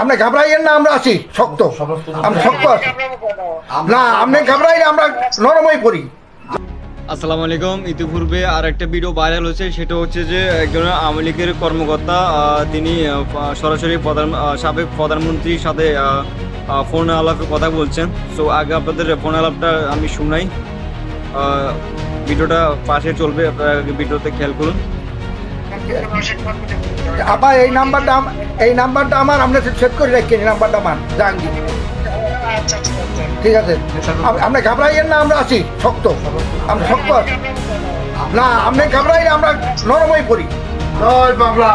আপনি ঘাবড়াইয়েন না আমরা আছি শক্ত। আমরা শক্ত আছি না আপনি ঘাবড়াই না আমরা নরমই পড়ি আসসালামু আলাইকুম ইতিপূর্বে আর একটা ভিডিও ভাইরাল হয়েছে সেটা হচ্ছে যে একজন আওয়ামী লীগের কর্মকর্তা তিনি সরাসরি প্রধান সাবেক প্রধানমন্ত্রীর সাথে ফোন আলাপে কথা বলছেন। সো আগে আপনাদের ফোন আলাপটা আমি শুনাই। ভিডিওটা পাশে চলবে আপনারা ভিডিওতে খেয়াল করুন। আপা এই নাম্বারটা এই নাম্বারটা আমার আপনি সেট করে রাখেন এই নাম্বারটা আমার জাহাঙ্গীর। ঠিক আছে? আপ- আপনি ঘাবড়াইয়েন না আমরা আছি শক্ত। আমরা শক্ত না আপনি ঘাবড়াই আমরা নরমই জয় বাংলা।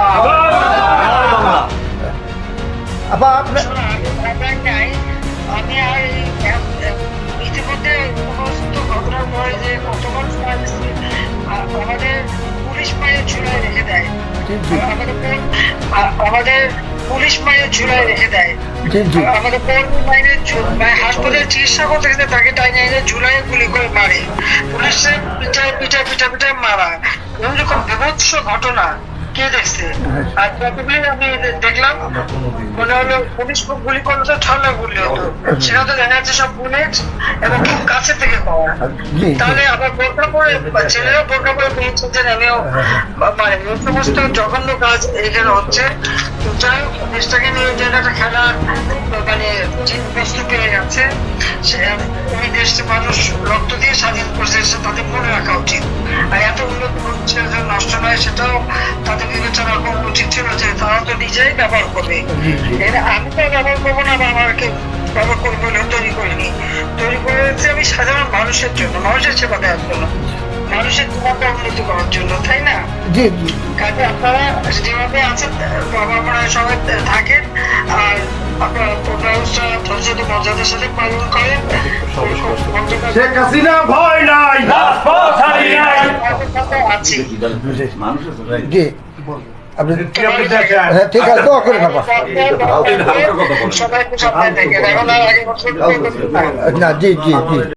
আপা আপনি আমি আর আমাদের পুলিশ মায়ের ঝুলাই রেখে দেয়। আমাদের কর্মী মাইনে মানে হাসপাতালে চিকিৎসা করতে গেছে তাকে টাইনে এনে ঝুলাই গুলি করে মারে। পুলিশের পিঠায় পিঠা পিঠা পিঠা মারা। এরকম বিভৎস ঘটনা। কে দেখছে? আর প্রথমে আমি দেখলাম মনে হলো পুলিশ গুলি করলে তো ঠান্ডা গুলি হতো। সেটা তো দেখা যাচ্ছে সব বুলেট এবং খুব কাছে থেকে পাওয়া। তাহলে আবার বোরকা পরে বা ছেলেরা বোরকা পরে পেয়েছে যে আমিও মানে এই সমস্ত জঘন্য কাজ এখানে হচ্ছে। যাই হোক দেশটাকে নিয়ে যে একটা খেলার মানে উন্নত হচ্ছে যে নষ্ট নয় সেটাও তাদের বিবেচনা করা উচিত ছিল যে তারা তো নিজেই ব্যবহার করবে। এর আমি তো ব্যবহার করব না বা আমাকে ব্যবহার করব বলে তৈরি করিনি। তৈরি করেছি আমি সাধারণ মানুষের জন্য মানুষের সেবা দেওয়ার জন্য মানুষের জীবনটা উন্নতি করার জন্য তাই না? কাজে আপনারা যেভাবে আছেন বাবা মারা সবাই থাকেন আর আপনারা মর্যাদার সাথে পালন করেন। শেখ হাসিনা ভয় নাই। আছি জি। আপনি কি আপনি দেখেন। হ্যাঁ ঠিক আছে দোয়া করে বাবা। না জি জি জি।